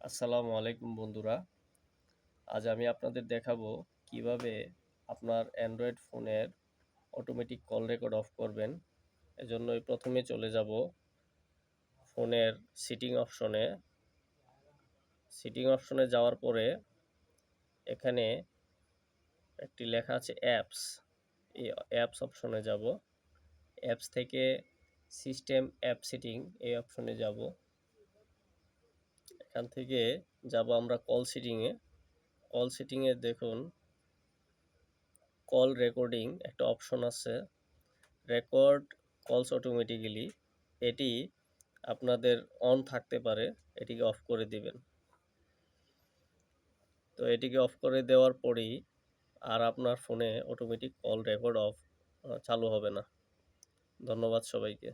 আসসালামু আলাইকুম বন্ধুরা। আজ আমি আপনাদের দেখাবো কীভাবে আপনার অ্যান্ড্রয়েড ফোনের অটোমেটিক কল রেকর্ড অফ করবেন। এজন্যই প্রথমে চলে যাব ফোনের সিটিং অপশনে সিটিং অপশনে যাওয়ার পরে এখানে একটি লেখা আছে অ্যাপস এই অ্যাপস অপশনে যাব। অ্যাপস থেকে সিস্টেম অ্যাপ সিটিং এই অপশনে যাব। এখান থেকে যাব আমরা কল সিটিংয়ে কল সিটিংয়ে দেখুন কল রেকর্ডিং একটা অপশন আছে। রেকর্ড কলস অটোমেটিক্যালি এটি আপনাদের অন থাকতে পারে, এটিকে অফ করে দিবেন। তো এটিকে অফ করে দেওয়ার পরেই আর আপনার ফোনে অটোমেটিক কল রেকর্ড অফ চালু হবে না। ধন্যবাদ সবাইকে।